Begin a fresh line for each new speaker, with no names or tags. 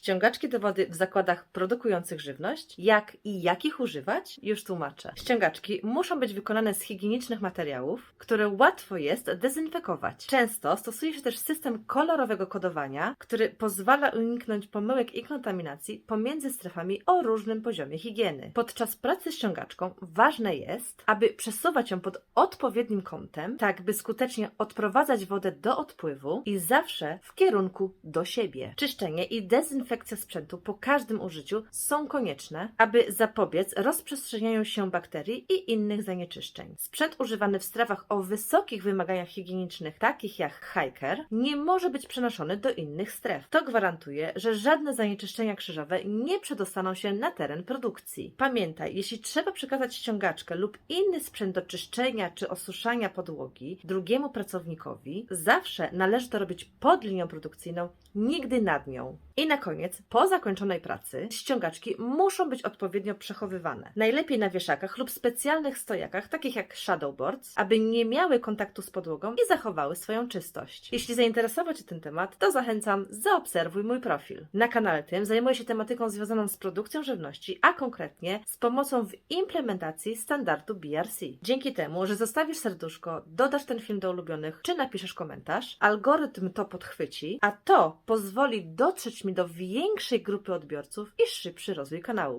Ściągaczki do wody w zakładach produkujących żywność, jak i jakich używać, już tłumaczę. Ściągaczki muszą być wykonane z higienicznych materiałów, które łatwo jest dezynfekować. Często stosuje się też system kolorowego kodowania, który pozwala uniknąć pomyłek i kontaminacji pomiędzy strefami o różnym poziomie higieny. Podczas pracy ściągaczką ważne jest, aby przesuwać ją pod odpowiednim kątem, tak by skutecznie odprowadzać wodę do odpływu i zawsze w kierunku do siebie. Czyszczenie i dezynfekcja sprzętu po każdym użyciu są konieczne, aby zapobiec rozprzestrzenianiu się bakterii i innych zanieczyszczeń. Sprzęt używany w strefach o wysokich wymaganiach higienicznych, takich jak hiker, nie może być przenoszony do innych stref. To gwarantuje, że żadne zanieczyszczenia krzyżowe nie przedostaną się na teren produkcji. Pamiętaj, jeśli trzeba przekazać ściągaczkę lub inny sprzęt do czyszczenia czy osuszania podłogi drugiemu pracownikowi, zawsze należy to robić pod linią produkcyjną, nigdy nad nią. I na koniec, po zakończonej pracy, ściągaczki muszą być odpowiednio przechowywane. Najlepiej na wieszakach lub specjalnych stojakach, takich jak shadowboards, aby nie miały kontaktu z podłogą i zachowały swoją czystość. Jeśli zainteresował Cię ten temat, to zachęcam, zaobserwuj mój profil. Na kanale tym zajmuję się tematyką związaną z produkcją żywności, a konkretnie z pomocą w implementacji standardu BRC. Dzięki temu, że zostawisz serduszko, dodasz ten film do ulubionych, czy napiszesz komentarz, algorytm to podchwyci, a to pozwoli dotrzeć mi do większej grupy odbiorców i szybszy rozwój kanału.